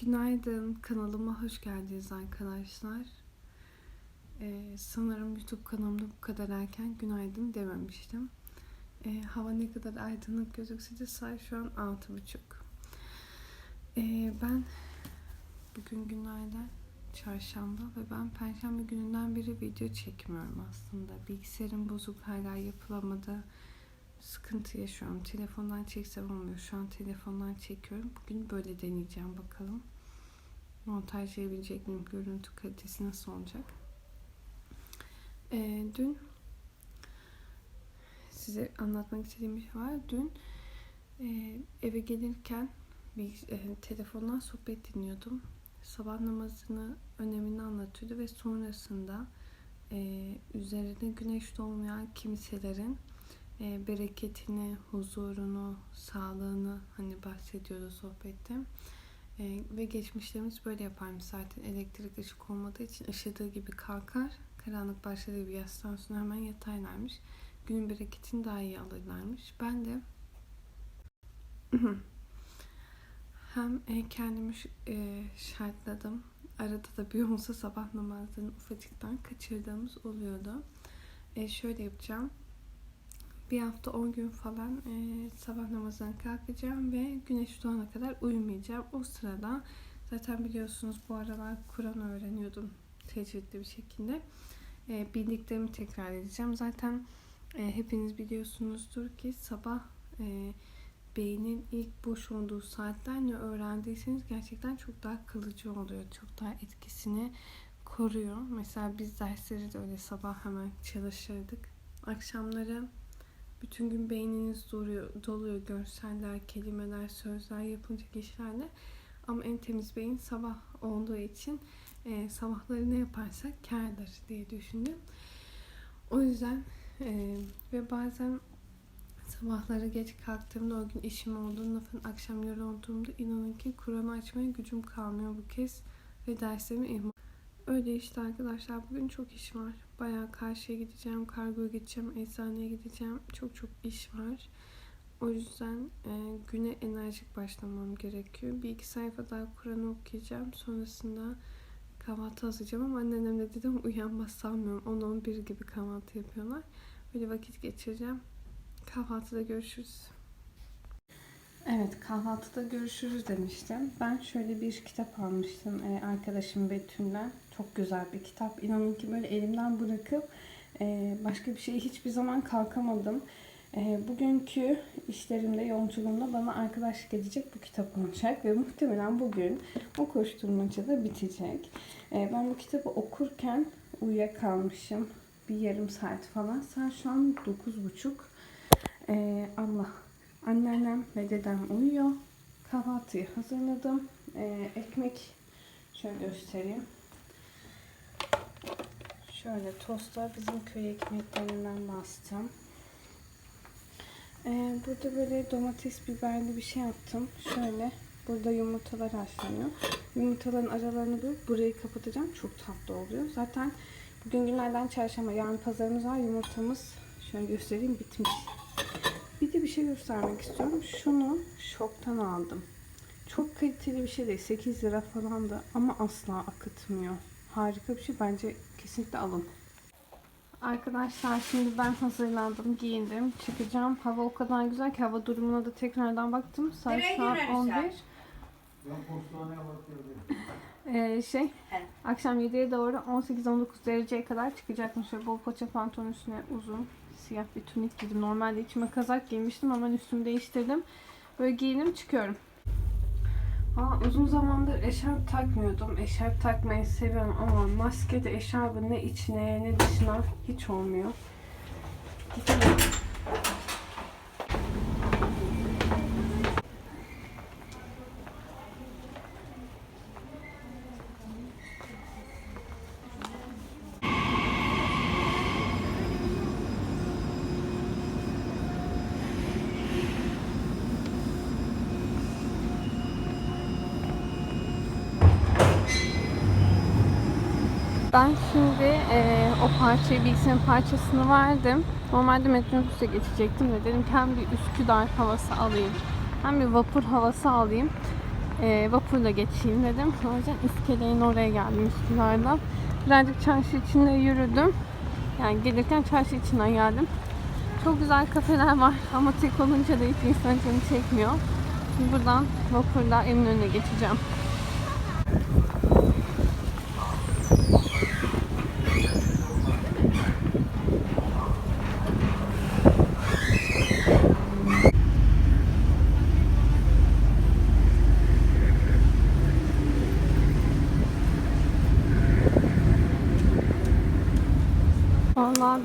Günaydın, kanalıma hoş geldiniz arkadaşlar. Ee, sanırım YouTube kanalımda bu kadar erken günaydın dememiştim. Ee, hava ne kadar aydınlık gözükse de saat şu an altı buçuk. Ee, ben bugün günlerden çarşamba ve ben perşembe gününden beri video çekmiyorum aslında. Bilgisayarım bozuk hala yapılamadı. Sıkıntı yaşıyorum. Telefondan çeksem olmuyor. Şu an telefondan çekiyorum. Bugün böyle deneyeceğim bakalım. Montajlayabilecek miyim? Görüntü kalitesi nasıl olacak? Ee, dün size anlatmak istediğim bir şey var. Dün e, eve gelirken bir e, telefondan sohbet dinliyordum. Sabah namazını önemini anlatıyordu ve sonrasında e, üzerine güneş doğmayan kimselerin e, bereketini, huzurunu, sağlığını hani bahsediyordu sohbette. E, ve geçmişlerimiz böyle yaparmış zaten elektrik ışık olmadığı için ışıdığı gibi kalkar. Karanlık başladığı gibi yastan sonra hemen yataylarmış. Günün bereketini daha iyi alırlarmış. Ben de hem e, kendimi e, şartladım. Arada da bir olsa sabah namazlarını ufacıktan kaçırdığımız oluyordu. E, şöyle yapacağım bir hafta 10 gün falan e, sabah namazına kalkacağım ve güneş doğana kadar uyumayacağım. O sırada zaten biliyorsunuz bu aralar Kur'an öğreniyordum tecvidli bir şekilde. E, bildiklerimi tekrar edeceğim. Zaten e, hepiniz biliyorsunuzdur ki sabah e, beynin ilk boş olduğu saatler ne öğrendiyseniz gerçekten çok daha kalıcı oluyor. Çok daha etkisini koruyor. Mesela biz dersleri de öyle sabah hemen çalışırdık. Akşamları bütün gün beyniniz doluyor, doluyor görseller, kelimeler, sözler, yapılacak işlerle. Ama en temiz beyin sabah olduğu için e, sabahları ne yaparsak kârdır diye düşündüm. O yüzden e, ve bazen sabahları geç kalktığımda o gün işim olduğunda falan akşam yorulduğumda inanın ki Kur'an'ı açmaya gücüm kalmıyor bu kez ve derslerimi ihmal Öyle işte arkadaşlar bugün çok iş var. Bayağı karşıya gideceğim, kargoya gideceğim, eczaneye gideceğim. Çok çok iş var. O yüzden e, güne enerjik başlamam gerekiyor. Bir iki sayfa daha Kur'an okuyacağım. Sonrasında kahvaltı hazırlayacağım ama anneannemle dedim uyanmaz sanmıyorum. 10-11 gibi kahvaltı yapıyorlar. Böyle vakit geçireceğim. Kahvaltıda görüşürüz. Evet kahvaltıda görüşürüz demiştim. Ben şöyle bir kitap almıştım e, arkadaşım Betül'den. Çok güzel bir kitap. İnanın ki böyle elimden bırakıp e, başka bir şeye hiçbir zaman kalkamadım. E, bugünkü işlerimde, yolculuğumda bana arkadaşlık edecek bu kitap olacak ve muhtemelen bugün o koşturmaca da bitecek. E, ben bu kitabı okurken uyuyakalmışım. Bir yarım saat falan. Saat şu an 9.30. E, Allah Anneannem ve dedem uyuyor. Kahvaltıyı hazırladım. Ee, ekmek şöyle göstereyim. Şöyle tosta bizim köy ekmeklerinden bastım. Ee, burada böyle domates biberli bir şey yaptım. Şöyle burada yumurtalar haşlanıyor. Yumurtaların aralarını bulup burayı kapatacağım. Çok tatlı oluyor. Zaten bugün günlerden çarşamba yani pazarımız var. Yumurtamız şöyle göstereyim bitmiş. Bir de bir şey göstermek istiyorum. Şunu şoktan aldım. Çok kaliteli bir şey değil. 8 lira falan da ama asla akıtmıyor. Harika bir şey. Bence kesinlikle alın. Arkadaşlar şimdi ben hazırlandım, giyindim, çıkacağım. Hava o kadar güzel ki hava durumuna da tekrardan baktım. Saat Nereye şu an girersen? 11. Ben postaneye bakıyorum. Ee, şey, He. akşam 7'ye doğru 18-19 dereceye kadar çıkacakmış. Şöyle bol paça pantolon üstüne uzun siyah bir tunik giydim. Normalde içime kazak giymiştim ama üstümü değiştirdim. Böyle giyinim çıkıyorum. Aa, uzun zamandır eşarp takmıyordum. Eşarp takmayı seviyorum ama maskede eşarbın ne içine ne dışına hiç olmuyor. Gidelim. Ben şimdi e, o parçayı, bilgisayarın parçasını verdim. Normalde metrobüse geçecektim de dedim ki hem bir Üsküdar havası alayım hem bir vapur havası alayım. e, vapurla geçeyim dedim. O yüzden iskelenin oraya geldim Üsküdar'dan. Birazcık çarşı içinde yürüdüm. Yani gelirken çarşı içinden geldim. Çok güzel kafeler var ama tek olunca da hiç insan canı çekmiyor. Şimdi buradan vapurla Eminönü'ne geçeceğim.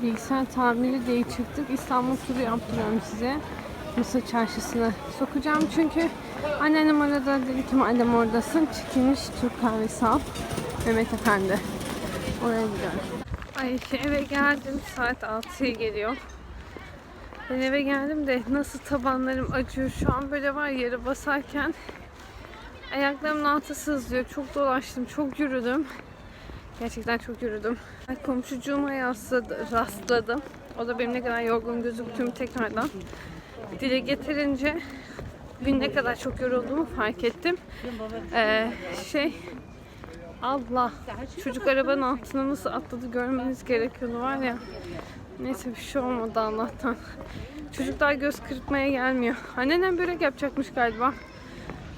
Bilgisayar tamiri diye çıktık. İstanbul turu yaptırıyorum size. Mısır çarşısına sokacağım çünkü anneannem arada dedi ki annem oradasın çekilmiş Türk kahvesi al. Mehmet Efendi. Oraya gidiyorum. Ay işte eve geldim saat 6'ya geliyor. Ben eve geldim de nasıl tabanlarım acıyor şu an böyle var yere basarken ayaklarımın altı sızlıyor. Çok dolaştım, çok yürüdüm. Gerçekten çok yürüdüm. Komşucuğuma yasladı, rastladım. O da benim ne kadar yorgun gözüktüğümü tekrardan dile getirince bugün ne kadar çok yorulduğumu fark ettim. Ee, şey Allah çocuk arabanın altına nasıl atladı görmeniz gerekiyordu var ya. Neyse bir şey olmadı Allah'tan. Çocuklar göz kırpmaya gelmiyor. Annenem börek yapacakmış galiba.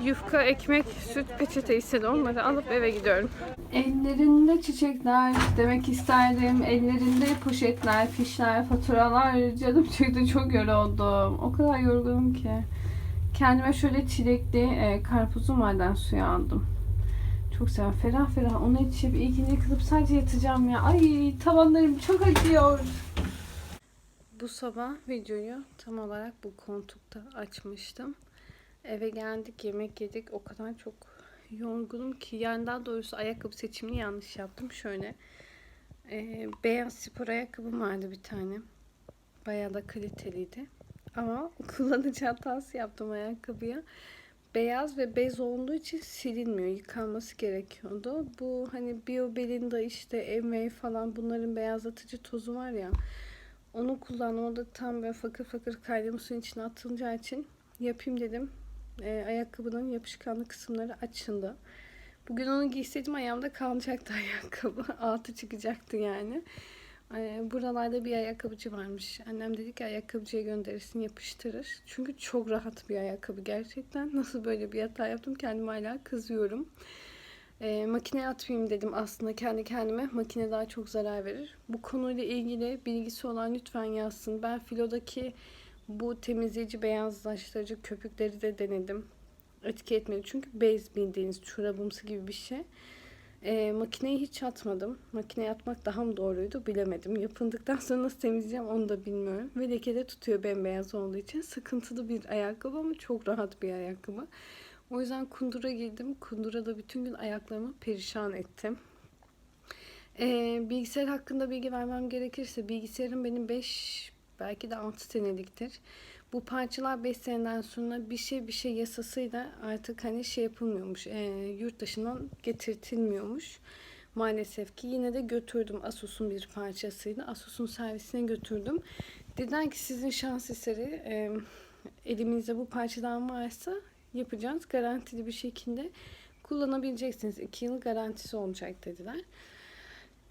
Yufka, ekmek, süt peçete istedi. Onları alıp eve gidiyorum. Ellerinde çiçekler demek isterdim. Ellerinde poşetler, fişler, faturalar. Canım çıktı çok yoruldum. O kadar yorgunum ki. Kendime şöyle çilekli e, karpuzlu maden suyu aldım. Çok seviyorum. Ferah ferah onu içip ilgini kılıp sadece yatacağım ya. Ay tavanlarım çok acıyor. Bu sabah videoyu tam olarak bu koltukta açmıştım. Eve geldik, yemek yedik. O kadar çok yorgunum ki. Yani daha doğrusu ayakkabı seçimini yanlış yaptım. Şöyle e, beyaz spor ayakkabım vardı bir tane. Bayağı da kaliteliydi. Ama kullanıcı hatası yaptım ayakkabıya. Beyaz ve bez olduğu için silinmiyor. Yıkanması gerekiyordu. Bu hani Bio Belinda işte Emway falan bunların beyazlatıcı tozu var ya. Onu kullandım. O da tam böyle fakır fakır kaynama suyun içine atılacağı için yapayım dedim e, ayakkabının yapışkanlı kısımları açıldı. Bugün onu giyseydim ayağımda kalacaktı ayakkabı. Altı çıkacaktı yani. E, buralarda bir ayakkabıcı varmış. Annem dedi ki ayakkabıcıya gönderirsin yapıştırır. Çünkü çok rahat bir ayakkabı gerçekten. Nasıl böyle bir hata yaptım kendime hala kızıyorum. E, makineye atmayayım dedim aslında kendi kendime. Makine daha çok zarar verir. Bu konuyla ilgili bilgisi olan lütfen yazsın. Ben filodaki bu temizleyici beyazlaştırıcı köpükleri de denedim. Etki etmedi. Çünkü bez bildiğiniz çorabımsı gibi bir şey. E, makineyi hiç atmadım. Makineye atmak daha mı doğruydu bilemedim. Yapıldıktan sonra nasıl temizleyeceğim onu da bilmiyorum. Ve lekede tutuyor bembeyaz olduğu için. Sıkıntılı bir ayakkabı ama çok rahat bir ayakkabı. O yüzden kundura girdim. Kundura da bütün gün ayaklarımı perişan ettim. E, bilgisayar hakkında bilgi vermem gerekirse bilgisayarım benim 5 belki de 6 seneliktir. Bu parçalar 5 seneden sonra bir şey bir şey yasasıyla artık hani şey yapılmıyormuş. E, yurt dışından getirtilmiyormuş. Maalesef ki yine de götürdüm Asus'un bir parçasıydı. Asus'un servisine götürdüm. Dediler ki sizin şans eseri e, elimizde bu parçadan varsa yapacağız. Garantili bir şekilde kullanabileceksiniz. 2 yıl garantisi olacak dediler.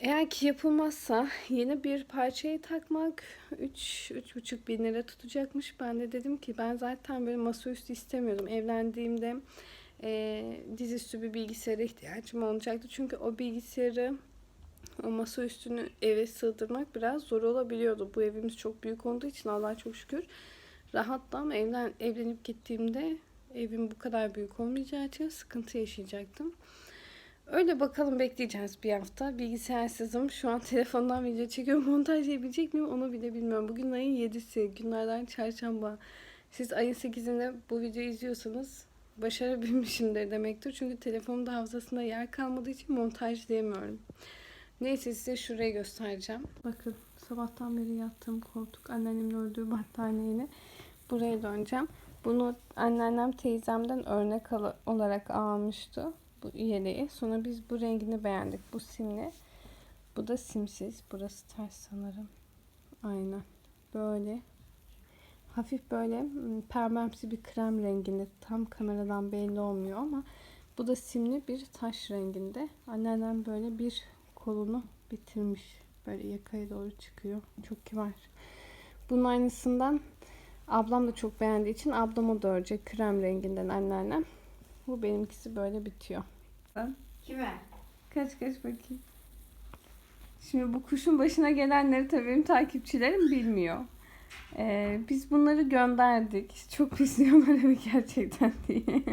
Eğer ki yapılmazsa yeni bir parçayı takmak 3-3,5 bin lira tutacakmış. Ben de dedim ki ben zaten böyle masaüstü istemiyordum. Evlendiğimde e, dizüstü bir bilgisayara ihtiyacım olacaktı. Çünkü o bilgisayarı o masaüstünü eve sığdırmak biraz zor olabiliyordu. Bu evimiz çok büyük olduğu için Allah'a çok şükür rahattı ama evlen, evlenip gittiğimde evim bu kadar büyük olmayacağı için sıkıntı yaşayacaktım. Öyle bakalım bekleyeceğiz bir hafta. Bilgisayarsızım. Şu an telefondan video çekiyorum. Montajlayabilecek miyim onu bile bilmiyorum. Bugün ayın 7'si. Günlerden çarşamba. Siz ayın 8'inde bu videoyu izliyorsanız başarabilmişimdir demektir. Çünkü telefonumda hafızasında yer kalmadığı için montajlayamıyorum. Neyse size şurayı göstereceğim. Bakın sabahtan beri yattığım koltuk anneannemin ördüğü battaniyeyle buraya döneceğim. Bunu anneannem teyzemden örnek olarak almıştı bu yeleği. Sonra biz bu rengini beğendik. Bu simli. Bu da simsiz. Burası ters sanırım. Aynen. Böyle. Hafif böyle hmm, pembemsi bir krem renginde. Tam kameradan belli olmuyor ama bu da simli bir taş renginde. Anneannem böyle bir kolunu bitirmiş. Böyle yakaya doğru çıkıyor. Çok kibar. Bunun aynısından ablam da çok beğendiği için ablama da örecek krem renginden anneannem. Bu benimkisi böyle bitiyor. Kime? Kaç kaç bakayım. Şimdi bu kuşun başına gelenleri tabii benim takipçilerim bilmiyor. Ee, biz bunları gönderdik. Çok pisliyorlar evi gerçekten diye.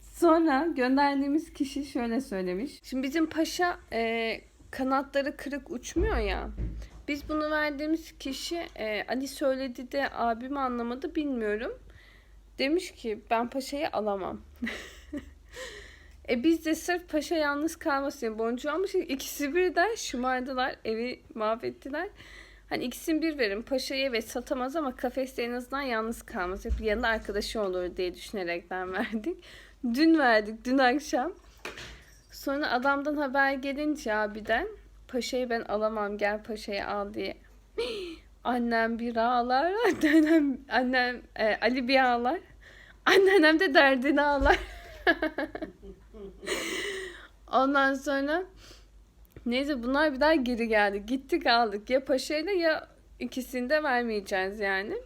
Sonra gönderdiğimiz kişi şöyle söylemiş. Şimdi bizim paşa e, kanatları kırık uçmuyor ya. Biz bunu verdiğimiz kişi e, Ali söyledi de abim anlamadı bilmiyorum. Demiş ki ben paşayı alamam. E biz de sırf paşa yalnız kalmasın boncuğu almışız. İkisi birden şımardılar. Evi mahvettiler. Hani ikisini bir verin. Paşayı evet satamaz ama kafeste en azından yalnız kalmaz. Hep yanında arkadaşı olur diye düşünerekten verdik. Dün verdik. Dün akşam. Sonra adamdan haber gelince abiden paşayı ben alamam gel paşayı al diye. Annem bir ağlar. Annem, annem e, Ali bir ağlar. Anneannem de derdini ağlar. Ondan sonra neyse bunlar bir daha geri geldi. Gittik aldık ya paşayla ya ikisini de vermeyeceğiz yani.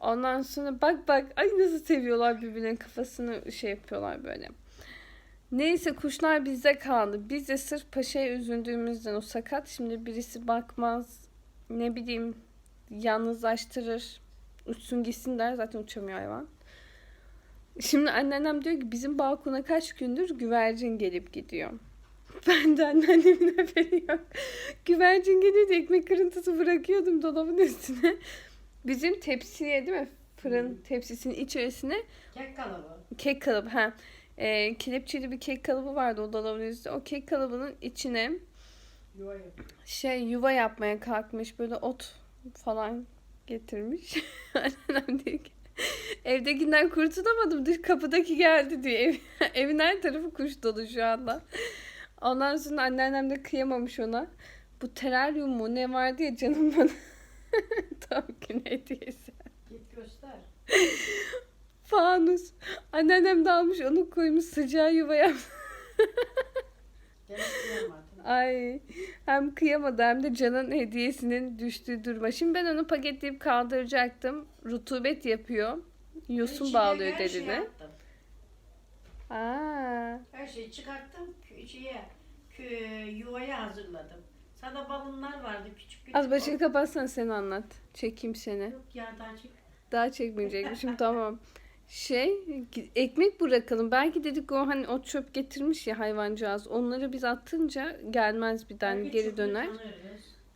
Ondan sonra bak bak ay nasıl seviyorlar birbirlerinin kafasını şey yapıyorlar böyle. Neyse kuşlar bizde kaldı. Biz de sırf paşaya üzüldüğümüzden o sakat. Şimdi birisi bakmaz ne bileyim yalnızlaştırır. Uçsun gitsin der zaten uçamıyor hayvan. Şimdi anneannem diyor ki bizim balkona kaç gündür güvercin gelip gidiyor. Ben de anneannemin haberi yok. Güvercin geliyor diye ekmek kırıntısı bırakıyordum dolabın üstüne. Bizim tepsiye değil mi? Fırın tepsisinin içerisine Kek kalıbı. kek kalıbı. Ha. E, kelepçeli bir kek kalıbı vardı o dolabın üstünde. O kek kalıbının içine Yuva şey yuva yapmaya kalkmış. Böyle ot falan getirmiş. Annem diyor ki evdekinden kurtulamadım. Dış kapıdaki geldi diyor. Ev, evin her tarafı kuş dolu şu anda. Ondan sonra anneannem de kıyamamış ona. Bu teraryum mu ne vardı ya canım bana. Tam gün hediyesi. Git göster. Fanus. Anneannem de almış onu koymuş sıcağı yuva yapmış. Demek. Ay hem kıyamadı hem de Can'ın hediyesinin düştüğü duruma. Şimdi ben onu paketleyip kaldıracaktım. Rutubet yapıyor. Yosun İçine bağlıyor her şeyi attım. Aa, Her şeyi çıkarttım. Kü- Şeye, kü- yuvaya hazırladım. Sana balonlar vardı küçük küçük. az başını kapatsan sen anlat. Çekeyim seni. Yok ya daha çık. Daha çekmeyecekmişim tamam. Şey ekmek bırakalım. Belki dedik o hani o çöp getirmiş ya hayvancağız. Onları biz attınca gelmez bir daha Belki geri döner.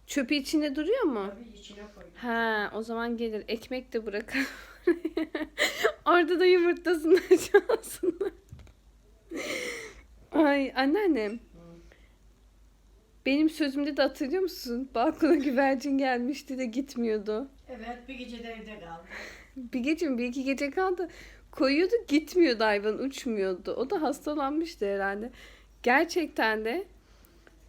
Çöpü içinde duruyor mu? Tabii içine koy. Ha, o zaman gelir. Ekmek de bırakalım. Orada da yumurtasını çalsınlar. Ay anneannem. Benim sözümde de hatırlıyor musun? Balkona güvercin gelmişti de gitmiyordu. Evet bir gece de evde kaldı. Bir gece mi bir iki gece kaldı. Koyuyordu gitmiyordu hayvan uçmuyordu. O da hastalanmıştı herhalde. Gerçekten de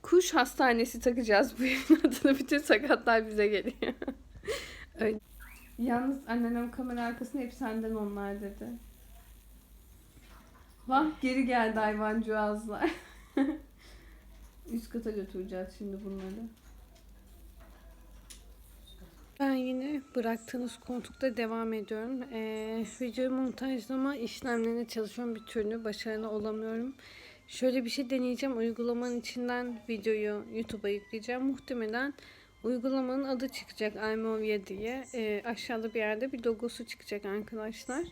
kuş hastanesi takacağız bu evin adına. Bütün sakatlar bize geliyor. Öyle. Yalnız anneannem kamera arkasında hep senden onlar dedi. Vah geri geldi hayvancağızlar. Üst kata götüreceğiz şimdi bunları. Ben yine bıraktığınız koltukta devam ediyorum. Ee, video montajlama işlemlerine çalışıyorum bir türlü başarılı olamıyorum. Şöyle bir şey deneyeceğim. Uygulamanın içinden videoyu YouTube'a yükleyeceğim. Muhtemelen uygulamanın adı çıkacak iMovie diye. Ee, aşağıda bir yerde bir logosu çıkacak arkadaşlar.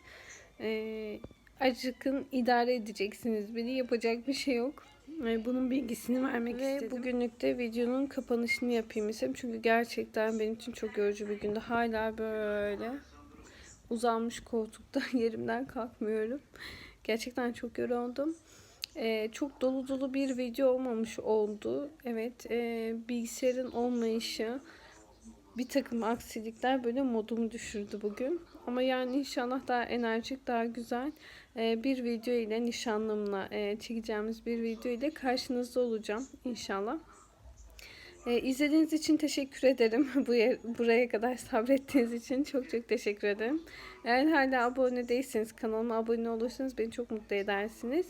Ee, acıkın idare edeceksiniz beni. Yapacak bir şey yok. Ee, Bunun bilgisini vermek Ve istedim. bugünlük de videonun kapanışını yapayım istedim. Çünkü gerçekten benim için çok yorucu bir gündü. Hala böyle uzanmış koltukta yerimden kalkmıyorum. Gerçekten çok yoruldum. Ee, çok dolu dolu bir video olmamış oldu. Evet, e, bilgisayarın olmayışı, bir takım aksilikler böyle modumu düşürdü bugün. Ama yani inşallah daha enerjik, daha güzel e, bir video ile nişanlımla e, çekeceğimiz bir video ile karşınızda olacağım inşallah. Ee, izlediğiniz için teşekkür ederim. Bu yer- buraya kadar sabrettiğiniz için çok çok teşekkür ederim. Eğer hala abone değilseniz kanalıma abone olursanız beni çok mutlu edersiniz.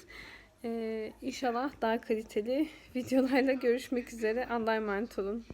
Ee, inşallah daha kaliteli videolarla görüşmek üzere. Allah'a emanet olun.